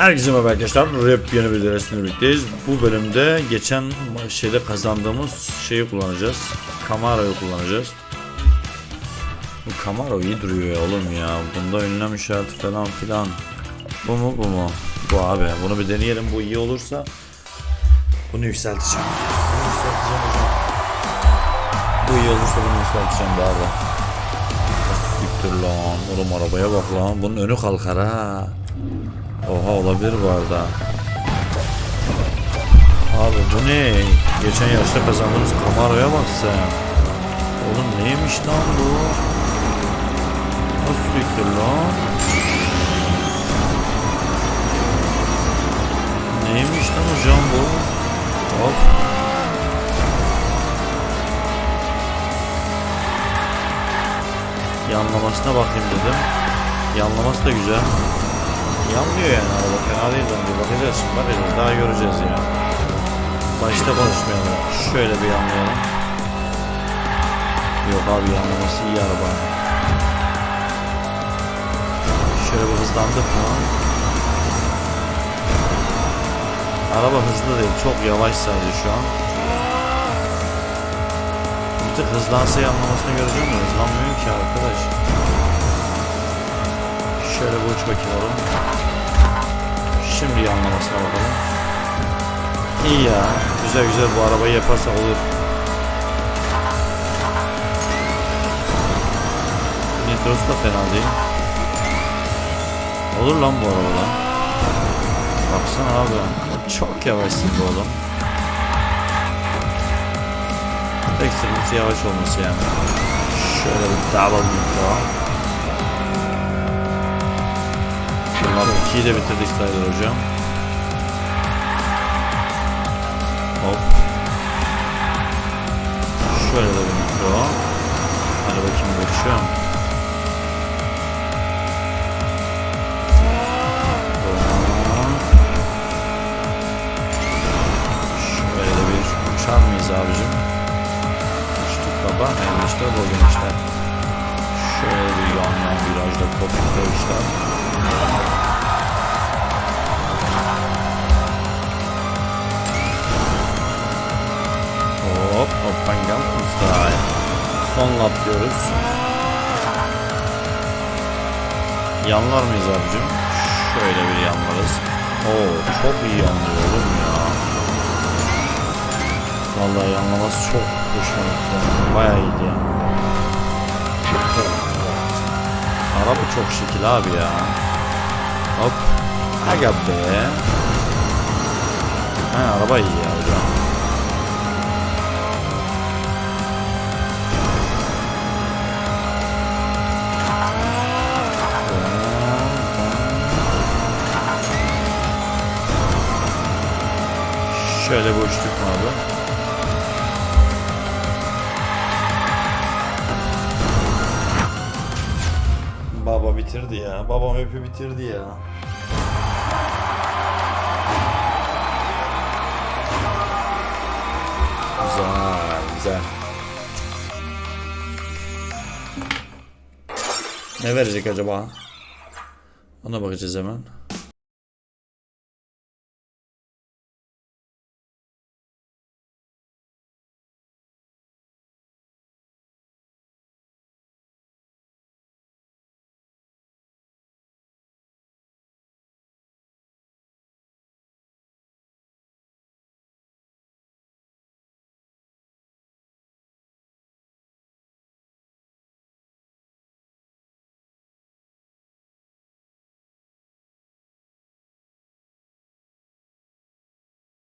Herkese merhaba arkadaşlar. Rap yeni bir dersinde birlikteyiz. Bu bölümde geçen şeyde kazandığımız şeyi kullanacağız. Camaro'yu kullanacağız. Bu Camaro iyi duruyor ya oğlum ya. Bunda ünlem işareti falan filan. Bu mu bu mu? Bu abi. Bunu bir deneyelim. Bu iyi olursa bunu yükselteceğim. Bunu yükselteceğim hocam. Bu iyi olursa bunu yükselteceğim bu abi. Siktir lan. Oğlum arabaya bak lan. Bunun önü kalkar ha. Oha olabilir bu arada. Abi bu ne? Geçen yaşta kazandığımız Camaro'ya bak sen. Oğlum neymiş lan bu? Nasıl siktir lan? Neymiş lan hocam bu? Hop. Yanlamasına bakayım dedim. Yanlaması da güzel. Yanmıyor yani araba fena değil bence. Bakacağız bakacağız daha göreceğiz ya. Başta konuşmayalım. Şöyle bir yanlayalım. Yok abi yanlaması iyi araba. Şöyle bir hızlandık mı? Araba hızlı değil çok yavaş sadece şu an. Bir tık hızlansa yanlamasını göreceğim de hızlanmıyor ki arkadaş. Şöyle bir uç bakayım oğlum. Şimdi yanlamasına bakalım. İyi ya. Güzel güzel bu arabayı yaparsak olur. Nitros da fena değil. Olur lan bu arabada. Baksana abi. Çok yavaşsın bu oğlum. Tek sıkıntı yavaş olması yani. Şöyle bir double nitro. Bunlar 2'yi de bitirdik sayılır hocam. Hop. Şöyle de bir mikro. Hadi bakayım. Tamam. De bir uçar mıyız abicim? Uçtuk baba. Yani işte bugün işte. Şöyle bir yan yan virajda kopukta işler. Son lap diyoruz. Yanlar mıyız abicim? Şöyle bir yanlarız. Oo çok iyi yanlıyor oğlum ya. Vallahi yanlaması çok hoşuma gitti. Bayağı iyiydi ya. Araba çok şekil abi ya. Hop. Aga be. Ha araba iyi ya hocam. Şöyle mu abi? Baba bitirdi ya. Babam öpü bitirdi ya. Güzel, güzel. Ne verecek acaba? Ona bakacağız hemen.